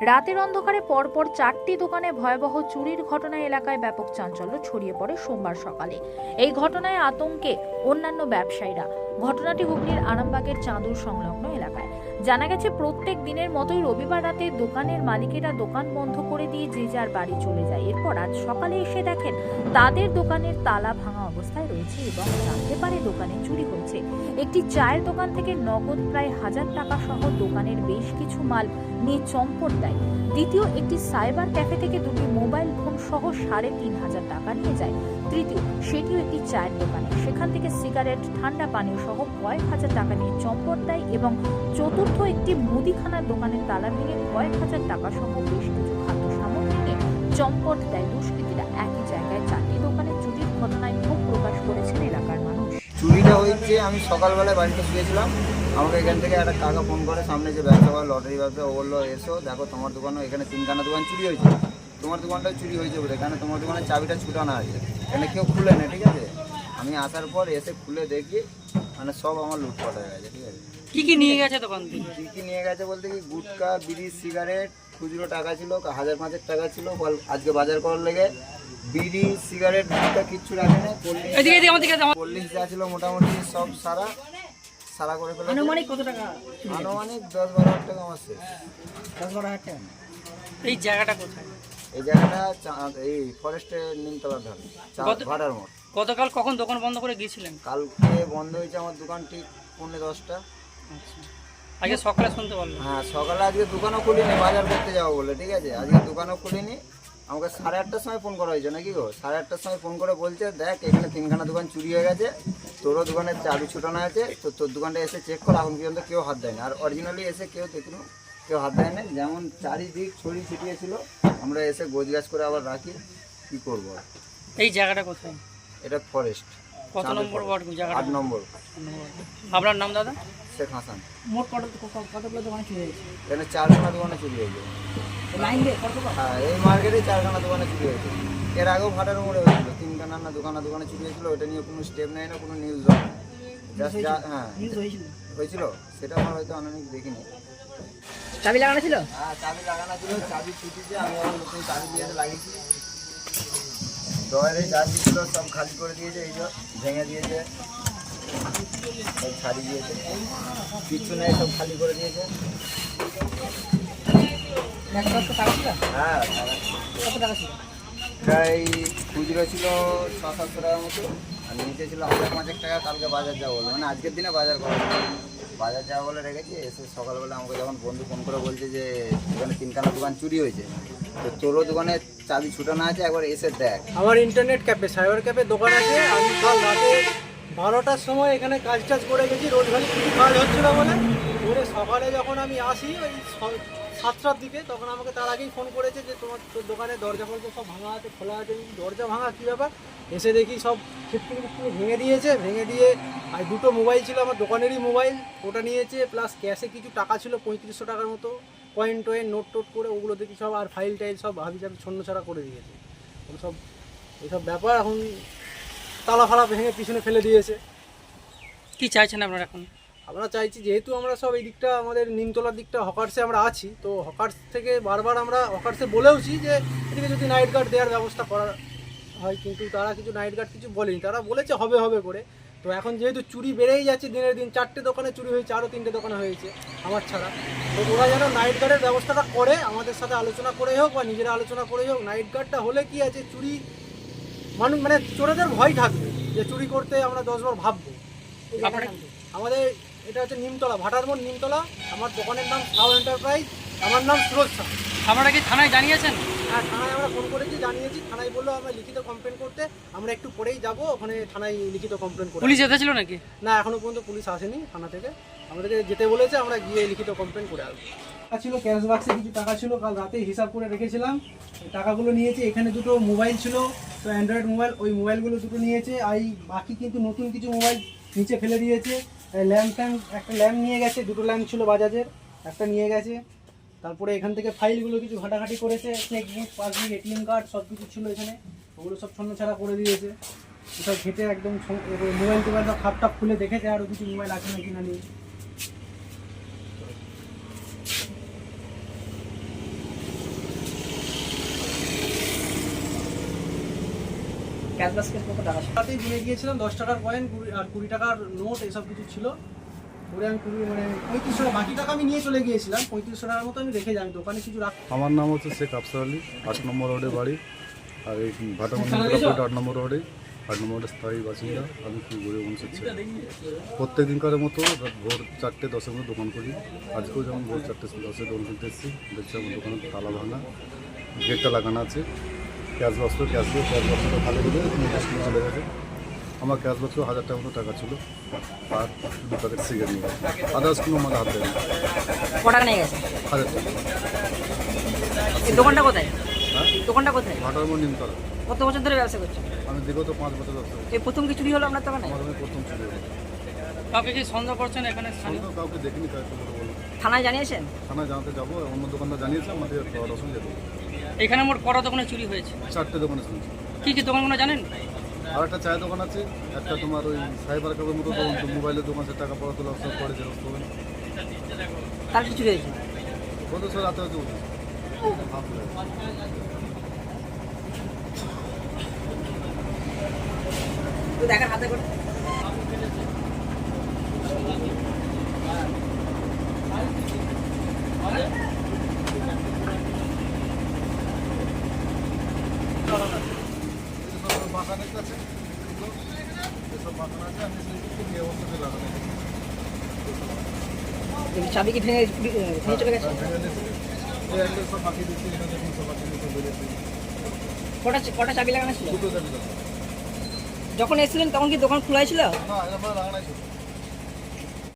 রাতের অন্ধকারে পরপর চারটি দোকানে ভয়াবহ চুরির ঘটনায় এলাকায় ব্যাপক চাঞ্চল্য ছড়িয়ে পড়ে সোমবার সকালে। এই ঘটনায় আতঙ্কে অন্যান্য ব্যবসায়ীরা। ঘটনাটি হুগলির আরামবাগের চাঁদুর সংলগ্ন এলাকায়। জানা গেছে, প্রত্যেক দিনের মতোই রবিবার রাতে দোকানের মালিকেরা দোকান বন্ধ করে দিয়ে যে যার বাড়ি চলে যায়। এরপর আজ সকালে এসে দেখেন, তাদের দোকানের তালা ভাঙা অবস্থায় রয়েছে এবং জানতে পারে দোকানে চুরি হয়েছে। একটি চায়ের দোকান থেকে নগদ প্রায় হাজার টাকা সহ দোকানের বেশ কিছু মাল নিয়ে চম্পট দেয়। দ্বিতীয় একটি সাইবার ক্যাফে থেকে দুটি মোবাইল ফোন সহ সাড়ে তিন হাজার টাকা নিয়ে যায়। তৃতীয়, সেটিও একটি চায়ের দোকানে। সেখান থেকে সিগারেট, ঠান্ডা পানীয় সহ কয়েক হাজার টাকা নিয়ে চম্পট দেয় এবং চতুর্থ একটি মুদিখানার দোকানের তালা ভেঙে কয়েক হাজার টাকা সহ বেশ কিছু খাদ্য সামগ্রী নিয়ে চম্পট দেয় দুষ্কৃতীরা। একই জায়গায় চারটি দোকানে চুরির ঘটনায় হয়েছে আমি সকালবেলায় বাড়িতে শুয়েছিলাম আমাকে এখান থেকে একটা কাকা ফোন করে সামনে যে ব্যবসা করে লটারি ব্যবসা ও বলল এসো দেখো তোমার দোকানও এখানে তিনখানা দোকান চুরি হয়েছে। তোমার দোকানটাও চুরি হয়েছে বলে এখানে তোমার দোকানের চাবিটা ছুটানো আছে? এখানে কেউ খুলে না ঠিক আছে? আমি আসার পর এসে খুলে দেখি মানে সব আমার লুটপাট হয়ে গেছে ঠিক আছে? কি কি নিয়ে গেছে দোকান থেকে? কী কী নিয়ে গেছে বলতে কি গুটকা বিড়ি সিগারেট খুচরো টাকা ছিল হাজার পাঁচেক টাকা ছিল বল- আজকে বাজার করার লেগে বিড়ি সিগারেট গুটকা কিচ্ছু রাখে না এদিকে এদিকে দিকে আমার চল্লিশ যা ছিল মোটামুটি সব সারা সারা করে ফেলে আনুমানিক কত টাকা আনুমানিক দশ বারো হাজার টাকা আমার শেষ। দশ বারো হাজার টাকা? এই জায়গাটা কোথায়? এই জায়গাটা এই ফরেস্টের নিমতলার ধারে ভাড়ার মোড়। গতকাল কখন দোকান বন্ধ করে গিয়েছিলেন? কালকে বন্ধ হয়েছে আমার দোকান ঠিক পৌনে দশটা। আচ্ছা। আজকে সকালে শুনতে পারলাম। হ্যাঁ সকালে আজকে দোকানও খুলিনি বাজার করতে যাব বলে ঠিক আছে? আজকে দোকানও খুলিনি আমাকে সাড়ে আটটার সময় ফোন করা হয়েছে নাকি গো? সাড়ে আটটার সময় ফোন করে বলছে দেখ এখানে তিনখানা দোকান চুরি হয়ে গেছে তোরও দোকানের চাবি ছুটানো আছে তো তোর দোকানটা এসে চেক কর এখন পর্যন্ত কেউ হাত দেয়নি। আর অরিজিনালি এসে কেউ দেখল কেউ হাত দেয় না যেমন চারিদিক ছড়িয়ে ছিটিয়ে ছিল আমরা এসে গোছ গাছ করে আবার রাখি কী করব এই জায়গাটা কোথায়? এটা ফরেস্ট কত নম্বর ওয়ার্ড জায়গাটা? আট নম্বর। আপনার নাম দাদা? শেখ হাসান। মোট কত কতগুলো দোকান চলে গেছে এখানে চারখানা দোকানে চুরি হয়েছে। লাইন দিয়ে কত হ্যাঁ এই মার্কেটে চারখানা দোকানে চুরি হয়েছে। এর আগেও ভাটার মোড়ে হয়েছিল। তিনখানা না দোকানে দোকানে চুরি হয়েছিল। ওটা নিয়ে কোনো স্টেপ নেয় না কোনো নিউজ হয় জাস্ট হ্যাঁ। হয়েছিল? সেটা আমার হয়তো অনেক দেখিনি। চাবি লাগানো ছিল? হ্যাঁ চাবি লাগানো ছিল। চাবি ছুটিছে আমি আবার নতুন চাবি দিয়ে লাগিয়েছি। ডয়ারে চাবি ছিল সব খালি করে দিয়েছে এই ভেঙে দিয়েছে। নেই খালি করে দিয়েছে। হ্যাঁ প্রায় খুচরো ছিল ছ সাতশো টাকার মতো, আর নিচে ছিল হাজার পাঁচেক টাকা, কালকে বাজার যাব বলে। মানে আজকের দিনে বাজার করা বাজার যাব বলে রেখেছি, এসে সকালবেলা আমাকে যখন বন্ধু ফোন করে বলছে যে, এখানে তিনখানা দোকান চুরি হয়েছে, তো তোরও দোকানে চাবি ছুটানো আছে, একবার এসে দেখ। আমার ইন্টারনেট ক্যাফে সাইবার ক্যাফে দোকান আছে, আমি রাতে বারোটার সময় এখানে কাজ টাজ করে গেছি, রোজ খালি কিছু কাজ হচ্ছিল বলে। করে সকালে যখন আমি আসি, ওই সাতটার দিকে, তখন আমাকে তার আগেই ফোন করেছে যে, তোমার তোর দোকানে দরজা ফরজা সব ভাঙা আছে, খোলা আছে দরজা ভাঙা, কী ব্যাপার? এসে দেখি সব ফিফটিং ফিফটিং ভেঙে দিয়েছে, ভেঙে দিয়ে আর দুটো মোবাইল ছিল, আমার দোকানেরই মোবাইল, ওটা নিয়েছে প্লাস ক্যাশে কিছু টাকা ছিল, পঁয়ত্রিশশো টাকার মতো কয়েন টয়েন নোট টোট করে ওগুলো দেখি সব, আর ফাইল টাইল সব হাবি ছন্ন ছাড়া করে দিয়েছে। সব এইসব ব্যাপার এখন তালা ফালা ভেঙে পিছনে ফেলে দিয়েছে। কি চাইছেন আপনারা এখন? আমরা চাইছি যেহেতু আমরা সব এই দিকটা আমাদের নিমতলার দিকটা হকার্সে আমরা আছি তো হকার্স থেকে বারবার আমরা হকার্সে বলেওছি যে এদিকে যদি নাইট গার্ড দেওয়ার ব্যবস্থা করা হয় কিন্তু তারা কিছু নাইট গার্ড কিছু বলেনি। তারা বলেছে হবে হবে করে। তো এখন যেহেতু চুরি বেড়েই যাচ্ছে দিনের দিন চারটে দোকানে চুরি হয়েছে আরও তিনটে দোকানে হয়েছে আমার ছাড়া। তো ওরা যেন নাইট গার্ডের ব্যবস্থাটা করে আমাদের সাথে আলোচনা করে হোক বা নিজেরা আলোচনা করে হোক নাইট গার্ডটা হলে কি আছে? চুরি মানুষ মানে চোরেদের ভয় থাকবে যে চুরি করতে আমরা দশবার ভাববো। আমাদের এটা হচ্ছে নিমতলা ভাটার মোড় নিমতলা। আমার দোকানের নাম সাউ এন্টারপ্রাইজ আমার নাম সুরজ শাহ আপনারা কি থানায় জানিয়েছেন? হ্যাঁ থানায় আমরা ফোন করেছি জানিয়েছি। থানায় বলল আমরা লিখিত কমপ্লেন করতে আমরা একটু পরেই যাব ওখানে থানায় লিখিত কমপ্লেন করে পুলিশ এসেছিল নাকি? না এখনও পর্যন্ত পুলিশ আসেনি থানা থেকে। আমাদেরকে যেতে বলেছে আমরা গিয়ে লিখিত কমপ্লেন করে আসব। টাকা ছিল ক্যাশ বাক্সে কিছু টাকা ছিল কাল রাতে হিসাব করে রেখেছিলাম। টাকাগুলো নিয়েছি এখানে দুটো মোবাইল ছিল। তো অ্যান্ড্রয়েড মোবাইল ওই মোবাইলগুলো দুটো নিয়েছে, আর বাকি কিন্তু নতুন কিছু মোবাইল নিচে ফেলে দিয়েছে। ল্যাম্প ট্যাম্প একটা ল্যাম্প নিয়ে গেছে, দুটো ল্যাম্প ছিল বাজাজের, একটা নিয়ে গেছে। তারপরে এখান থেকে ফাইলগুলো কিছু ঘাটাঘাটি করেছে চেকবুক পাসবুক এটিএম কার্ড সব কিছু ছিল এখানে। ওগুলো সব ছন্ন ছাড়া করে দিয়েছে। সব ঘেটে একদম মোবাইল টোবাইল সব খাপ টাপ খুলে দেখেছে আরও কিছু মোবাইল আছে নাকি না নেই। রাতেই কিনে গিয়েছিলাম দশ টাকার কয়েন কুড়ি আর কুড়ি টাকার নোট এসব কিছু ছিল। করে আমি কুড়ি মানে পঁয়ত্রিশশো টাকা বাকি টাকা আমি নিয়ে চলে গিয়েছিলাম। পঁয়ত্রিশশো টাকার মতো আমি রেখে যাই দোকানে কিছু রাখ আমার নাম হচ্ছে শেখ আফসার আলী আট নম্বর রোডে বাড়ি। আর এই ভাটামন্দির আট নম্বর রোডে আট নম্বর রোডের স্থায়ী বাসিন্দা। আমি খুব গরিব মানুষের ছেলে। প্রত্যেক দিনকারের মতো ভোর চারটে দশের মতো দোকান করি। আজকেও যেমন ভোর চারটে দশে দোকান করতে এসেছি। দেখছি আমার দোকানের তালা ভাঙা গেটটা লাগানো আছে। ক্যাশ বক্স ক্যাশ দিয়ে ক্যাশ বক্সটা খালি করে করে চলে গেছে আমার ক্যাশ বক্সে হাজার টাকার মতো টাকা ছিল আর দু প্যাকেট সিগারেট নিয়ে গেছে। আদার্স কোনো আমার হাতে নেই। কটা নিয়ে গেছে? হাজার টাকা। দোকানটা কোথায়? হ্যাঁ? দোকানটা কোথায়? ভাটার মধ্যে নিমতলা। কত বছর ধরে ব্যবসা করছেন? আমি বিগত পাঁচ বছর ব্যবসা এই প্রথম কি চুরি হলো আপনার দোকানে? আমার আমি প্রথম ছিল কাউকে কি সন্দেহ করছেন এখানে কাউকে দেখিনি থানায় জানিয়েছেন? থানায় জানাতে যাব অন্য দোকানদার জানিয়েছে আমাদের রসুন যেতে এখানে মোট কটা দোকানে চুরি হয়েছে? চারটে দোকানে শুনছি কি কি দোকানগুলো জানেন? আর একটা চায়ের দোকান আছে একটা তোমার ওই সাইবার ক্যাবের মতো দোকান তো মোবাইলের দোকান সে টাকা পড়া তোলা সব পড়ে জেরক্স করবেন তার কি চুরি হয়েছে? কত সে রাতে হাফ দেখার হাতে করে এসব বাগানের কাছে এসব বাগান আছে আমি সেই নিয়ে অবস্থা লাগানো চাবি কি ভেঙে ভেঙে চলে গেছে? বেরিয়েছে কটা কটা চাবি লাগানো ছিল? যখন এসেছিলেন তখন কি দোকান খোলাই ছিল? না